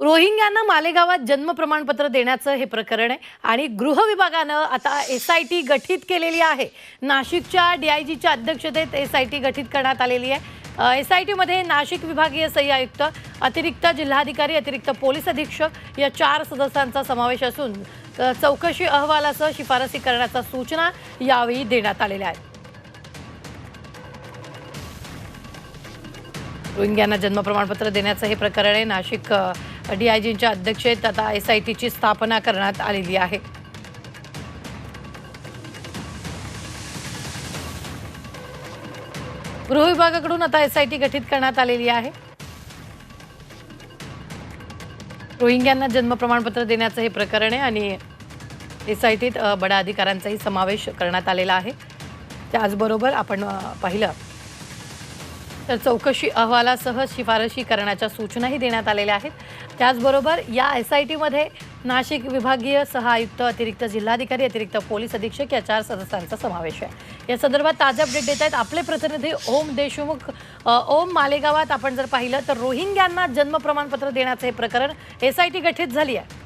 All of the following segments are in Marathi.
रोहिंग्यांना मालेगावात जन्म प्रमाणपत्र देण्याचं हे प्रकरण आहे. आणि गृह विभागानं आता एस आय टी गठीत केलेली आहे. नाशिकच्या डीआयजीच्या अध्यक्षतेत एस आय टी गठीत करण्यात आलेली आहे. एस आय टीमध्ये नाशिक विभागीय सही आयुक्त अतिरिक्त जिल्हाधिकारी अतिरिक्त पोलीस अधीक्षक या चार सदस्यांचा समावेश असून चौकशी अहवालासह शिफारसी करण्याच्या सूचना यावेळी देण्यात आलेल्या आहेत. रोहिंग्यांना जन्म प्रमाणपत्र देण्याचं हे प्रकरण आहे. नाशिक डीआयजींच्या अध्यक्षेत आता एस आय टीची स्थापना करण्यात आलेली आहे. गृह विभागाकडून आता एस आय टी गठीत करण्यात आलेली आहे. रोहिंग्यांना जन्म प्रमाणपत्र देण्याचं हे प्रकरण आहे आणि एस आय टीत बडा अधिकाऱ्यांचाही समावेश करण्यात आलेला आहे. त्याचबरोबर आपण पाहिलं तर चौकशी अहवालासह शिफारशी करण्याच्या सूचनाही देण्यात आलेल्या आहेत. त्याचबरोबर या एस आय टीमध्ये नाशिक विभागीय सह आयुक्त अतिरिक्त जिल्हाधिकारी अतिरिक्त पोलीस अधीक्षक या चार सदस्यांचा समावेश आहे. या संदर्भात ताजे अपडेट देत आहेत आपले प्रतिनिधी ओम देशमुख ओम मालेगावात आपण जर पाहिलं तर रोहिंग्यांना जन्म प्रमाणपत्र देण्याचं हे प्रकरण एस आय टी गठीत झाली आहे.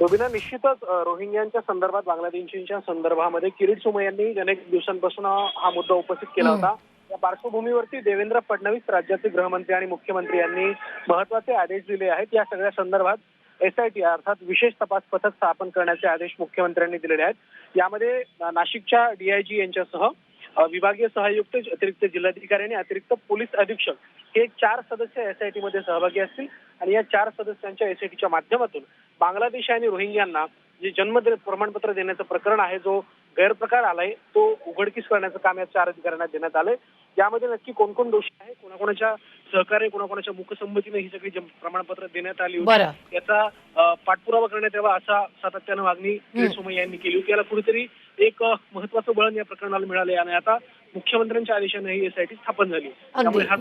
रुबिना निश्चितच रोहिंग्यांच्या संदर्भात बांगलादेशींच्या संदर्भामध्ये किरीट सोमय यांनी अनेक दिवसांपासून हा मुद्दा उपस्थित केला. होता. या पार्श्वभूमीवरती देवेंद्र फडणवीस राज्याचे गृहमंत्री आणि मुख्यमंत्री यांनी महत्त्वाचे आदेश दिले आहेत. या सगळ्या संदर्भात एसआयटी अर्थात विशेष तपास पथक स्थापन करण्याचे आदेश मुख्यमंत्र्यांनी दिलेले आहेत. यामध्ये नाशिकच्या डीआयजी यांच्यासह विभागीय सहायुक्त अतिरिक्त जिल्हाधिकारी आणि अतिरिक्त पोलीस अधीक्षक हे चार सदस्य एसआयटी मध्ये सहभागी असतील आणि या चार सदस्यांच्या एसआयटीच्या माध्यमातून बांगलादेश आणि रोहिंग्यांना जे जन्म प्रमाणपत्र देण्याचं प्रकरण आहे जो गैरप्रकार आलाय तो उघडकीस करण्याचं काम या चार अधिकाऱ्यांना देण्यात आलंय. यामध्ये नक्की कोण कोण दोषी आहे कोणाकोणाच्या सहकार्य कोणाकोणाच्या मुखसंमतीने ही सगळी प्रमाणपत्र देण्यात आली होती. याचा पाठपुरावा करण्यात यावा असा सातत्यानं मागणी सोमय्या यांनी केली होती. याला कुठेतरी एक महत्वाचं बळण या प्रकरणाला मिळाले आणि आता मुख्यमंत्र्यांच्या आदेशाने ही एसआयटी स्थापन झाली. त्यामुळे हा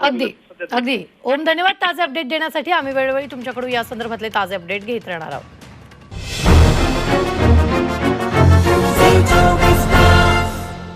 अगदी. अगदी. ओम धन्यवाद ताजे अपडेट देण्यासाठी. आम्ही वेळोवेळी तुमच्याकडून या संदर्भातले ताजे अपडेट घेत राहणार आहोत.